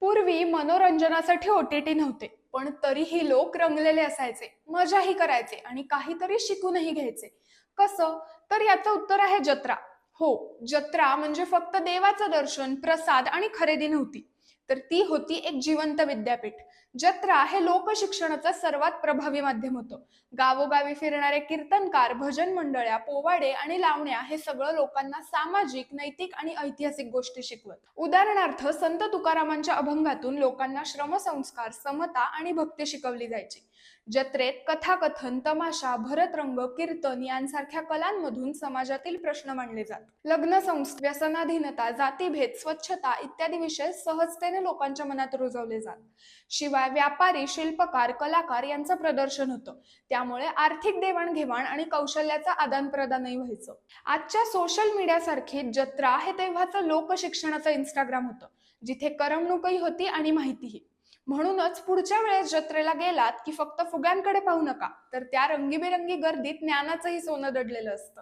पूर्वी मनोरंजनासाठी ओटीटी नव्हते पण तरीही लोक रंगलेले असायचे मजाही करायचे आणि काहीतरी शिकूनही घ्यायचे. कसं? तर याचं उत्तर आहे जत्रा. हो जत्रा म्हणजे फक्त देवाचं दर्शन प्रसाद आणि खरेदी नव्हती. तर ती होती एक जिवंत विद्यापीठ. जत्रा हे लोकशिक्षणाचं सर्वात प्रभावी माध्यम होतं. गावोगावी फिरणारे कीर्तनकार भजन मंडळ्या पोवाडे आणि लावण्या हे सगळं लोकांना सामाजिक नैतिक आणि ऐतिहासिक गोष्टी शिकवत. उदाहरणार्थ संत तुकारामांच्या अभंगातून लोकांना श्रमसंस्कार समता आणि भक्ती शिकवली जायची. जत्रेत कथाकथन तमाशा भरतरंग कीर्तन यांसारख्या कलांमधून समाजातील प्रश्न मांडले जात. लग्न संस्था व्यसनाधीनता जातीभेद स्वच्छता इत्यादी विषय सहजतेने लोकांच्या मनात रुजवले जात. शिवाय व्यापारी शिल्पकार कलाकार यांचं प्रदर्शन होतं. त्यामुळे आर्थिक देवाणघेवाण आणि कौशल्याचं आदान प्रदानही व्हायचं. आजच्या सोशल मीडिया सारखी जत्रा हे तेव्हाचं लोकशिक्षणाचं इंस्टाग्राम होतं जिथे करमणूकही होती आणि माहितीही. म्हणूनच पुढच्या वेळेस जत्रेला गेलात की फक्त फुग्यांकडे पाहू नका तर त्या रंगीबेरंगी गर्दीत ज्ञानाचंही सोनं दडलेलं असतं.